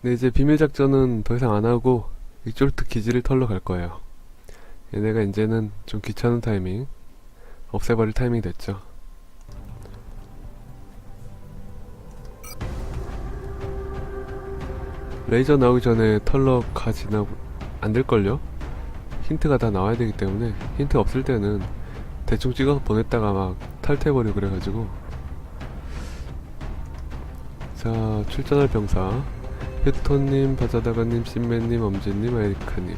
네, 이제 비밀 작전은 더 이상 안 하고 익졸트 기지를 털러 갈 거예요. 얘네가 이제는 좀 귀찮은 타이밍, 없애버릴 타이밍이 됐죠. 레이저 나오기 전에 털러 가지나 안 될걸요? 힌트가 다 나와야 되기 때문에 힌트 없을 때는 대충 찍어서 보냈다가 막 탈퇴해버리고 그래가지고 자 출전할 병사 휴토님, 바자다가님, 신맨님, 엄지님, 아이리카님.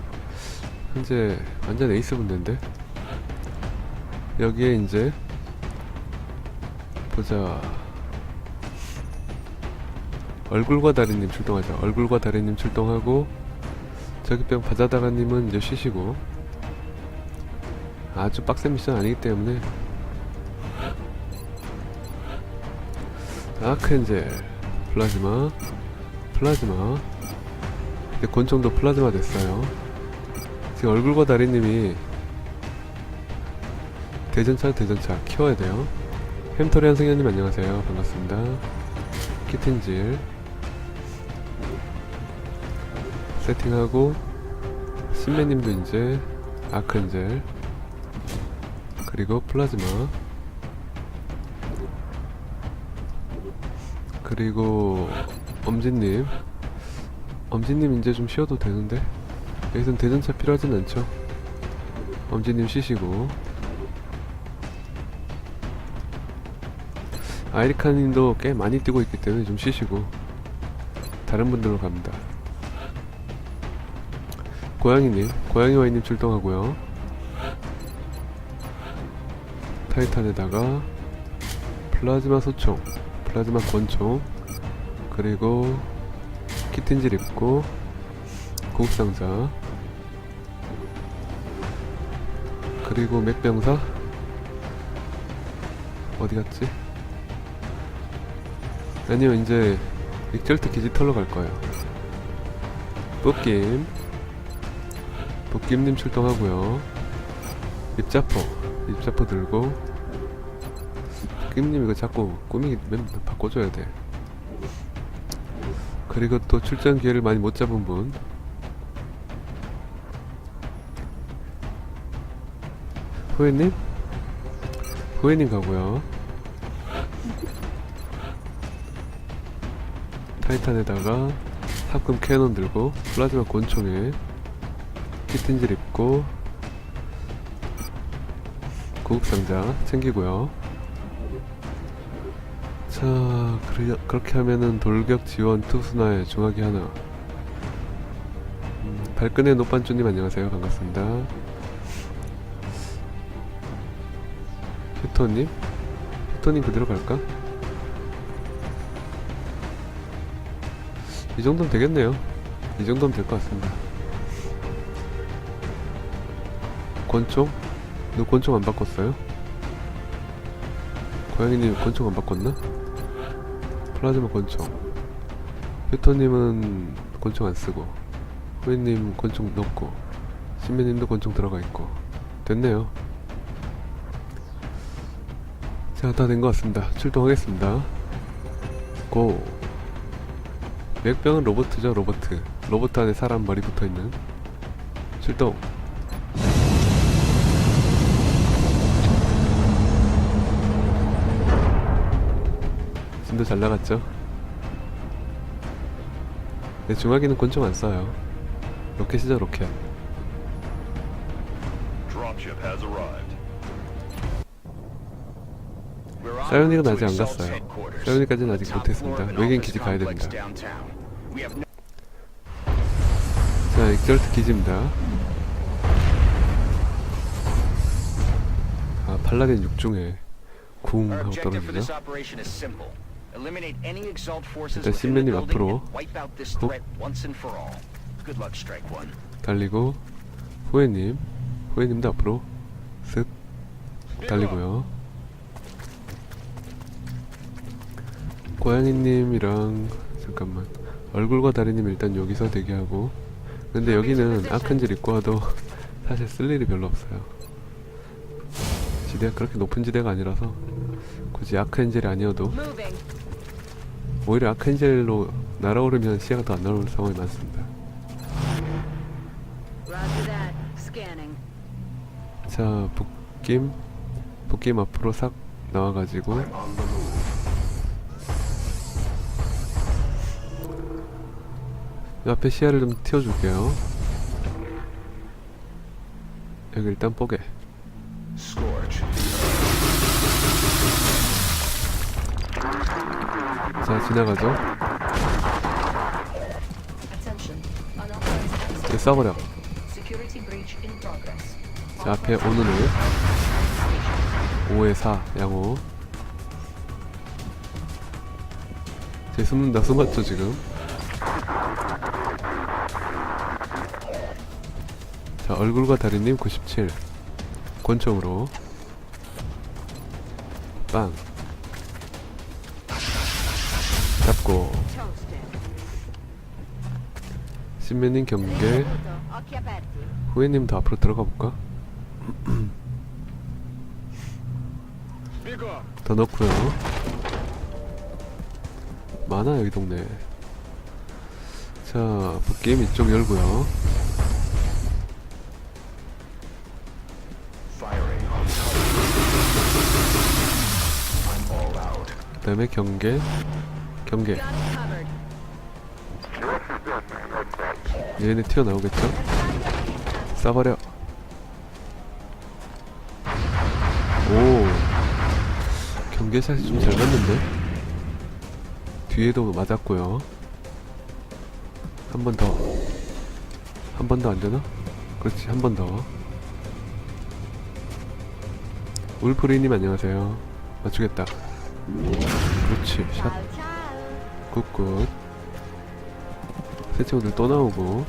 현재 완전 에이스 분대인데? 여기에 이제 보자. 얼굴과 다리님 출동하죠 얼굴과 다리님 출동하고 저기 병 바자다가님은 이제 쉬시고. 아주 빡센 미션 아니기 때문에. 아크엔젤 플라즈마 플라즈마. 이제 권총도 플라즈마 됐어요. 지금 얼굴과 다리님이 대전차 대전차 키워야 돼요. 햄토리안 승현님 안녕하세요. 반갑습니다. 키틴질. 세팅하고 신매님도 이제 아크엔젤. 그리고 플라즈마. 그리고 엄진님 엄진님 이제 좀 쉬어도 되는데? 여기선 대전차 필요하진 않죠? 엄진님 쉬시고. 아이리카님도 꽤 많이 뛰고 있기 때문에 좀 쉬시고 다른 분들로 갑니다. 고양이님 고양이와이님 출동하고요. 타이탄에다가 플라즈마 소총 플라즈마 권총 그리고 키틴질 입고 고급상자. 그리고 맥병사. 어디 갔지? 아니요 이제 익절트 기지 털러 갈 거예요. 뽑김. 뽑김님 출동하고요. 입자포. 입자포 들고. 뽑김님 이거 자꾸 꾸미기 맨 바꿔줘야 돼 그리고 또 출전 기회를 많이 못 잡은 분. 후회님? 후회님 가고요. 타이탄에다가 합금 캐논 들고 플라즈마 권총에 키틴질 입고 고급상자 챙기고요 자 그러, 그렇게 하면은 돌격 지원 투수나의 중화기 하나 음, 발끈의 노반주님 안녕하세요 반갑습니다 휴토님 휴토님 그대로 갈까? 이 정도면 되겠네요 이 정도면 될 것 같습니다 권총? 너 권총 안 바꿨어요? 고양이님 권총 안 바꿨나? 플라즈마 권총. 휴토님은 권총 안 쓰고 후회님 권총 넣고 신매님도 권총 들어가 있고 됐네요. 자 다 된 것 같습니다. 출동하겠습니다. 고. 맥병은 로보트죠 로보트 로보트 안에 사람 머리 붙어있는. 출동 진도 잘 나갔죠 네, 중화기는 권총 안 써요 로켓이죠 로켓 사연이는 아직 안 갔어요. 사연이까지는 아직 못했습니다. 외계인 기지 가야 됩니다. 자 익절트 기지입니다 아 팔라딘 6중에 궁 하고 떨어지죠. Eliminate any Exalt forces 일단 within the 신맨님 building 앞으로. and wipe out this 훅. threat once and for all. Good luck, Strike One. 달리고 후회님 후회님도 앞으로 쓱 달리고요 고양이님이랑 잠깐만 얼굴과 다리님 일단 여기서 대기하고 근데 여기는 아큰질 입고 와도 사실 쓸 일이 별로 없어요 지대가 그렇게 높은 지대가 아니라서 굳이 아크엔젤이 아니어도 Moving. 오히려 아칸젤로 날아오르면 시야가 더 안 나올 상황이 많습니다. 자, 북김, 북김 앞으로 싹 나와가지고 이 앞에 시야를 좀 틔워줄게요. 여기 일단 뽀개. 자, 지나가죠. In progress. 자, 앞에 오는 오. 5에 4, 양호. 제 숨는다, 숨었죠, 지금. 자, 얼굴과 다리님 97. 권총으로. 빵. 잡고. 신메님 경계. Ricevuto. Occhi aperti. 후회님 더 앞으로 들어가 볼까? 더 넣고요. 많아 여기 동네. 자, 북게임 이쪽 열고요. Out. 그다음에 경계, 경계. 얘네 튀어 나오겠죠? 쏴버려. 오, 경계샷이 좀 잘 맞는데. 뒤에도 맞았고요. 한 번 더. 한 번 더 안 되나? 그렇지, 한 번 더. 울프리님 안녕하세요. 맞추겠다. 그렇지, 샷. 굿굿. 새 친구들 또 나오고.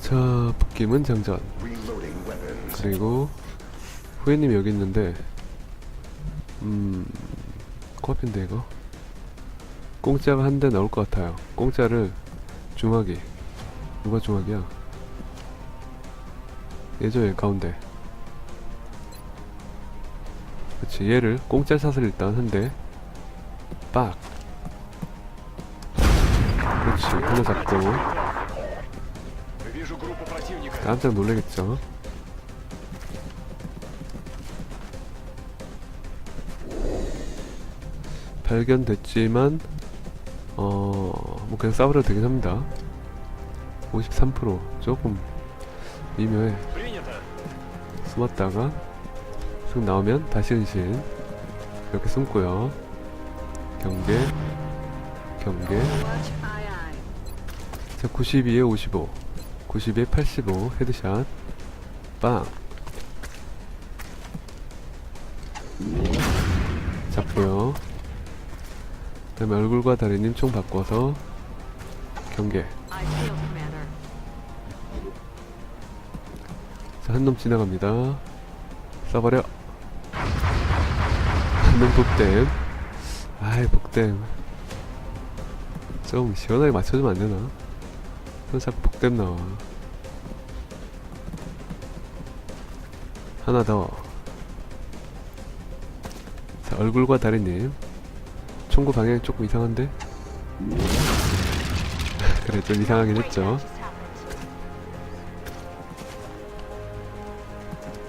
자 북김은 장전. 그리고 후회님 여기 있는데 음 코앞인데 이거? 공짜가 한 대 나올 것 같아요. 공짜를 중화기. 누가 중화기야? 얘 가운데 그치 얘를 공짜 사슬 일단 한대. 빡. 그렇지 하나 잡고. 깜짝 놀라겠죠? 발견됐지만 어뭐 그냥 싸우려도 되긴 합니다. 53% 조금 미묘해. 숨었다가. 슥 나오면 다시 은신 이렇게 숨고요 경계 경계. 자 92에 55 92에 85 헤드샷 빵 잡고요 그 다음에 얼굴과 다리님 총 바꿔서 경계. 자, 한 놈 지나갑니다. 쏴버려. 한놈 북댐. 아이, 북댐. 좀 시원하게 맞춰주면 안 되나? 또 자꾸 북댐 나와. 하나 더. 자, 얼굴과 다리님. 총구 방향이 조금 이상한데? 그래, 좀 이상하긴 했죠.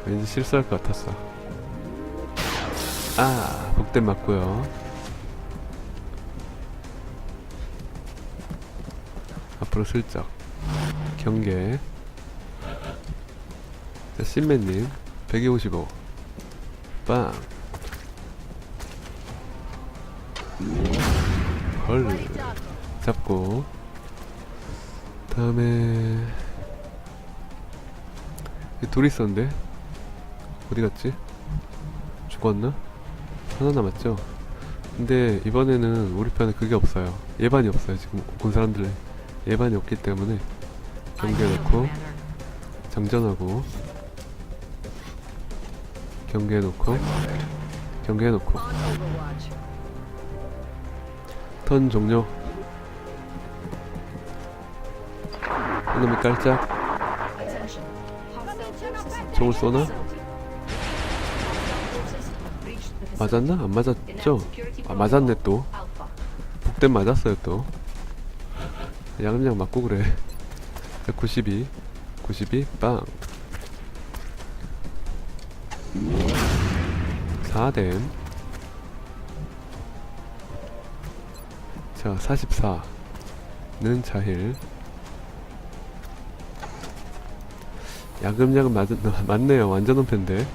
왠지 실수할 것 같았어. 아, 복댐 맞고요. 앞으로 슬쩍 경계. 자, 신맨님 155. 빵. 헐. 잡고. 다음에 둘 있었는데 어디 갔지? 죽었나? 하나 남았죠? 근데 이번에는 우리 편에 그게 없어요. 예반이 없어요. 지금 온 사람들의 예반이 없기 때문에 경계해놓고. 장전하고 경계해놓고 경계해놓고. 턴 종료 이놈의 깔짝. 총을 쏘나? 맞았나? 안 맞았죠? 아 맞았네 또. 복댐 맞았어요 또. 야금양 맞고 그래. 192 92 빵. 4댐. 자 44는 자힐. 야금야금 맞, 맞네요. 완전 은폐인데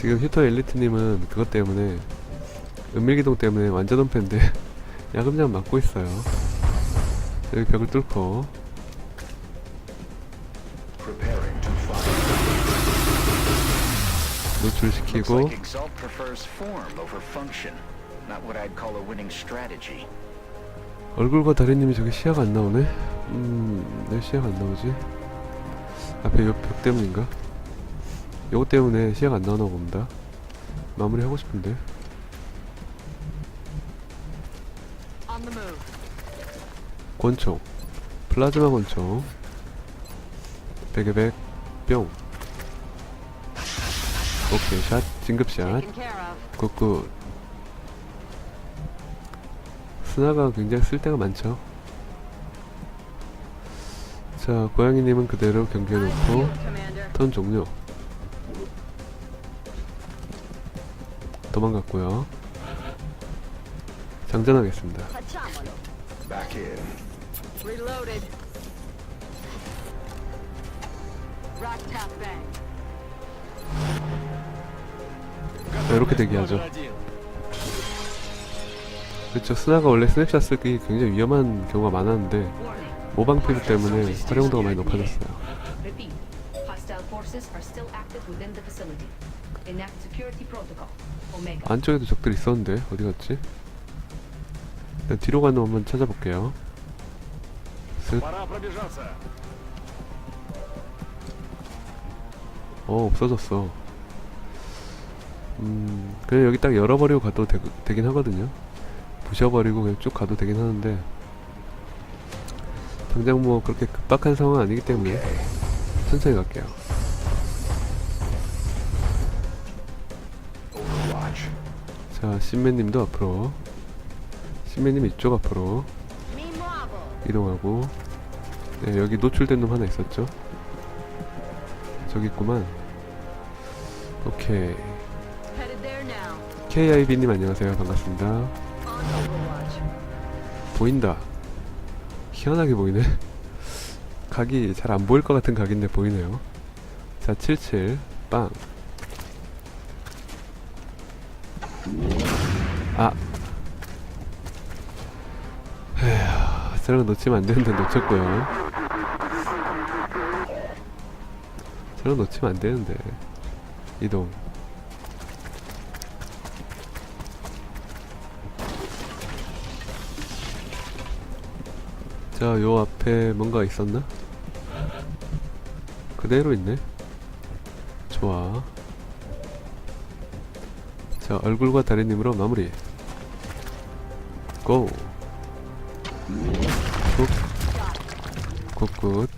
지금 휴터 엘리트님은 그것 때문에 은밀기동 때문에 완전 은폐인데 야금야금 맞고 있어요 여기 벽을 뚫고 노출시키고. 얼굴과 다리님이 저기 시야가 안 나오네? 음, 왜 시야가 안 나오지? 앞에 요벽 때문인가? 요거 때문에 시야가 안 나오나 봅니다. 마무리 하고 싶은데. 권총. 플라즈마 권총. 백에 백, 뿅. 오케이, 샷. 진급샷. 굿굿. 스나가 굉장히 쓸 때가 많죠. 자, 고양이님은 그대로 경계해놓고. 턴 종료. 도망갔고요. 장전하겠습니다. Facciamolo. Back in. Reloaded. Rock top bang. 자, 이렇게 대기하죠. 그렇죠. 스나가 원래 스냅샷 쓰기 굉장히 위험한 경우가 많았는데 Warning. 모방 피부 때문에 활용도가 많이 높아졌어요. 안쪽에도 적들 있었는데 어디 갔지? 일단 뒤로 가는 한번 찾아볼게요. 쓱. 어 없어졌어. 음 그냥 여기 딱 열어버리고 가도 되, 되긴 하거든요. 부셔버리고 그냥 쭉 가도 되긴 하는데 당장 뭐 그렇게 급박한 상황은 아니기 때문에 천천히 갈게요. 자 신매님도 앞으로. 신매님 이쪽 앞으로. 이동하고. 네, 여기 노출된 놈 하나 있었죠? 저기 있구만. 오케이. KIB님 안녕하세요. 반갑습니다. 보인다. 희한하게 보이네. 각이 잘 안 보일 것 같은 각인데 보이네요. 자77 빵. 아. 에휴, 저런 거 놓치면 안 되는데 놓쳤고요. 저런 거 놓치면 안 되는데. 이동. 자, 요 앞에 뭔가 있었나? 그대로 있네. 좋아. 자, 얼굴과 다리님으로 마무리. 고! 굿. 굿굿.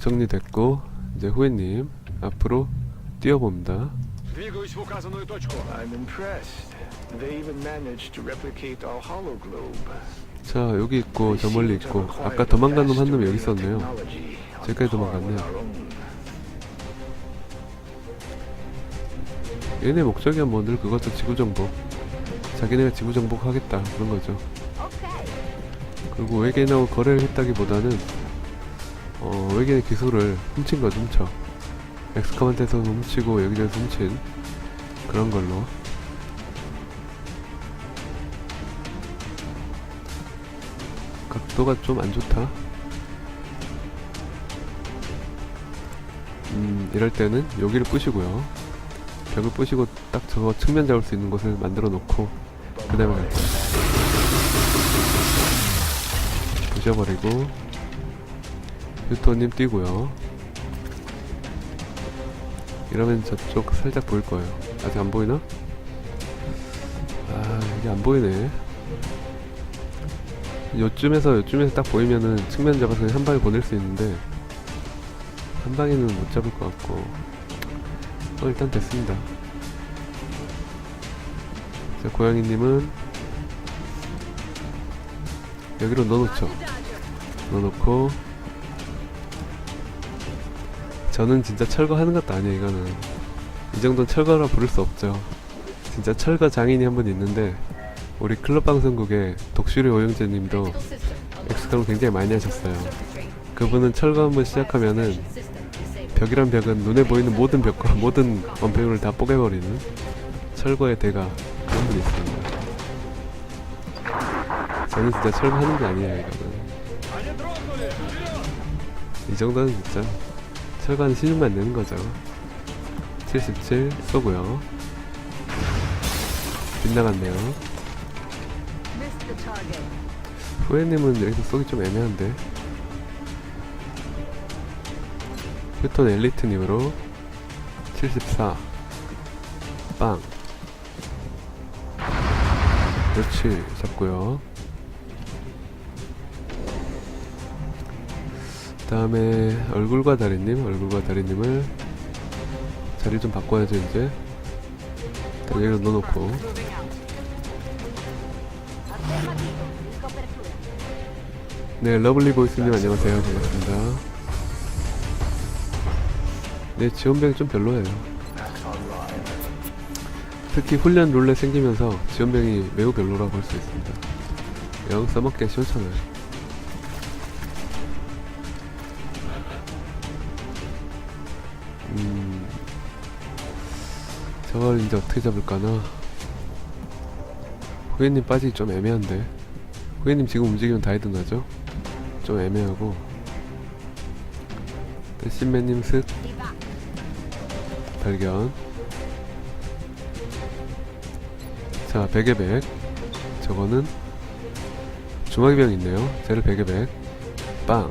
정리됐고, 이제 후회님, 앞으로 뛰어봅니다. Двигаюсь в указанную точку. I'm impressed. They even managed to replicate our hollow globe. 자, 여기 있고, 저 멀리 있고, 아까 도망간 놈 한 놈이 여기 있었네요. 저기까지 도망갔네요. 얘네 목적이야 뭐늘 그것도 지구 정복. 자기네가 지구 정복 하겠다 그런 거죠. 그리고 외계인하고 거래를 했다기보다는 어, 외계인의 기술을 훔친 거죠, 훔쳐. 엑스커먼트에서 훔치고 여기저기서 훔친 그런 걸로. 각도가 좀 안 좋다. 음, 이럴 때는 여기를 부시고요. 벽을 부시고 딱저 측면 잡을 수 있는 곳을 만들어 놓고 그 다음에 갈 거예요. 부셔버리고 휴토님 뛰고요. 이러면 저쪽 살짝 보일 거예요. 아직 안 보이나? 아 이게 안 보이네. 요쯤에서 요쯤에서 딱 보이면은 측면 잡아서 한 방에 보낼 수 있는데 한 방에는 못 잡을 것 같고 어 일단 됐습니다. 자, 고양이님은 여기로 넣어놓죠. 넣어놓고 저는 진짜 철거하는 것도 아니에요 이거는 이 정도는 철거라 부를 수 없죠 진짜 철거 장인이 한 분 있는데 우리 클럽 방송국에 독수리 오영재님도. 엑스컴을 굉장히 많이 하셨어요. 그분은 철거 한번 시작하면은. 벽이란 벽은 눈에 보이는 모든 벽과 모든 원팩을 다 뽀개버리는 철거의 대가 그런 분이 있습니다. 저는 진짜 철거하는 게 아니에요 이거는. 이 정도는 진짜 철거하는 시즌만 내는 거죠. 77 쏘고요. 빗나갔네요. 후회님은 여기서 쏘기 좀 애매한데 휴톤 엘리트님으로 74 빵. 그렇지 잡고요 다음에 얼굴과 다리님 얼굴과 다리님을 자리 좀 바꿔야죠 이제 자, 여기로 넣어놓고. 네, 러블리 보이스님 안녕하세요. 반갑습니다. 네, 지원병이 좀 별로예요. 특히 훈련 룰렛 생기면서 지원병이 매우 별로라고 할 수 있습니다. 영 써먹기 시원찮아요. 음, 저걸 이제 어떻게 잡을까나. 후예님 빠지기 좀 애매한데. 후예님 지금 움직이면 다이든 하죠? 좀 애매하고. 신매님 슥. 발견. 자, 베개 백. 저거는 주마기병 있네요. 쟤를 베개 백. 빵.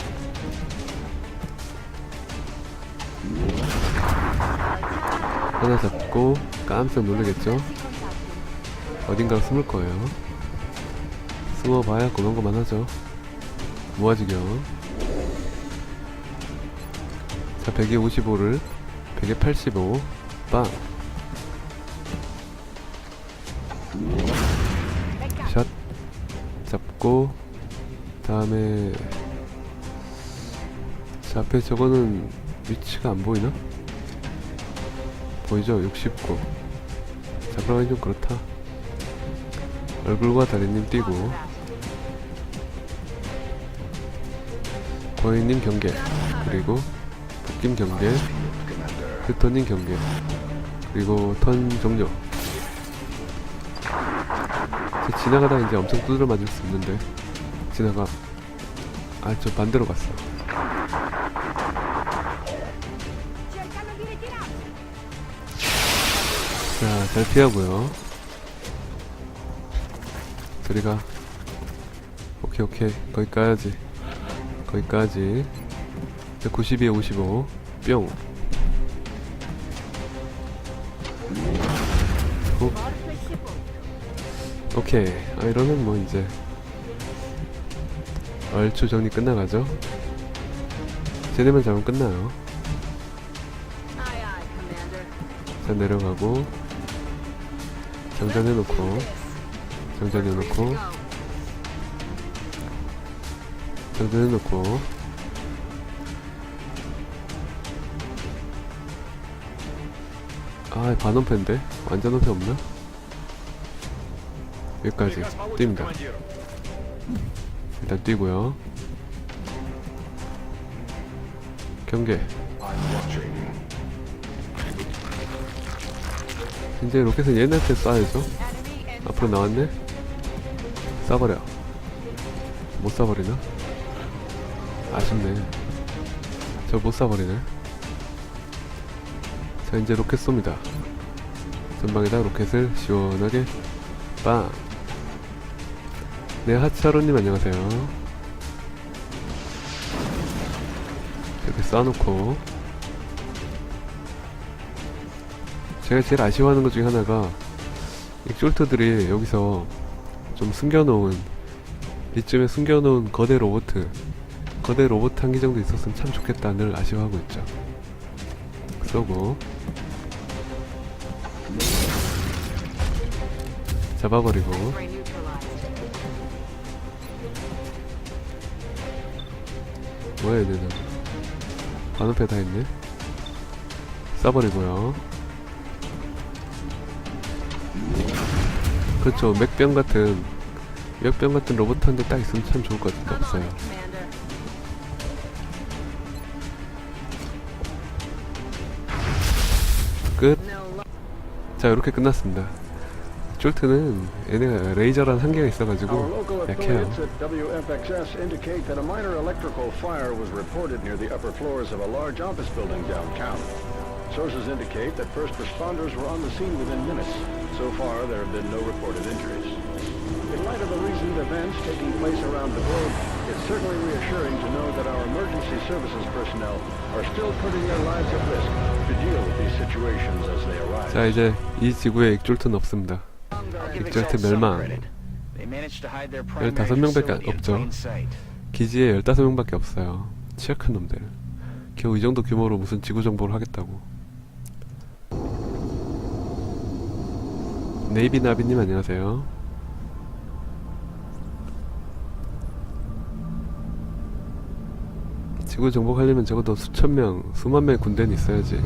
하나 잡고 깜짝 놀라겠죠? 어딘가로 숨을 거예요. 숨어봐야 것만 하죠. 모아지경. 자, 155를 185 빵. 샷. 잡고 다음에 자 앞에 저거는 위치가 안 보이나? 보이죠? 69 잡으라기 좀 그렇다. 얼굴과 다리님 띄고. 고인님 경계. 그리고 북김 경계. 휴터님 경계 그리고 턴 종료. 저 지나가다 이제 엄청 두드려 맞을 수 있는데 지나가 아 저 반대로 갔어. Cercano di ritirarsi. 자잘 피하고요. 저리가. 오케이 오케이. 거기까지. 거기까지. 92에 55뿅 sepolto. 오케이 아 이러면 뭐 이제 얼추 정리 끝나가죠 쟤네만 잡으면 끝나요. 자 내려가고 장전해놓고 장전해놓고 Go. 장전해놓고 아 반원패인데? 완전 원패 없나? 여기까지. 뜁니다. 일단 뛰고요. 경계. 이제 로켓은 얘네한테 쏴야죠. 앞으로 나왔네? 쏴버려. 못 쏴버리나? 아쉽네. 저 못 쏴버리네. 자 이제 로켓 쏩니다 전방에다 로켓을 시원하게 빵 네, 하차로님 안녕하세요. 이렇게 쏴놓고. 제가 제일 아쉬워하는 것 중에 하나가, 이 쫄트들이 여기서 좀 숨겨놓은, 이쯤에 숨겨놓은 거대 로봇, 거대 로봇 한개 정도 있었으면 참 좋겠다 늘 아쉬워하고 있죠. 쏘고. 잡아버리고. 뭐야 얘네는 반응패 다 있네. 쏴버리고요. 그렇죠 맥병 같은 맥병 같은 로봇 한 대 딱 있으면 참 좋을 것 같은데 없어요. it, Commander. 끝. No lo- 자 이렇게 끝났습니다 쫄트는 얘네가 레이저라는 한계가 있어가지고 약해요 affiliates at WFXS indicate that a minor electrical fire was reported near the upper floors of a large office building downtown. Sources indicate that first responders were on the scene within minutes. So far, there have been no reported injuries. In light of the recent events taking place around the globe, it's certainly reassuring to know that our emergency services personnel are still putting their lives at risk to deal with these situations as they arise. 자 이제 이 지구에 익졸트는 없습니다 Some 멸망. credit. They managed to hide their primary 15명밖에 facility in 없죠. 기지에 15명밖에 없어요 취약한 놈들 겨우 이 정도 규모로 무슨 지구 정보를 하겠다고 네이비 나비님 안녕하세요 지구 정복하려면 적어도 수천 명, 수만 명의 군대는 있어야지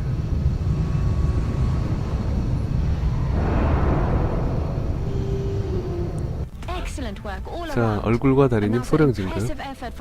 자. 얼굴과 다리님 소량 from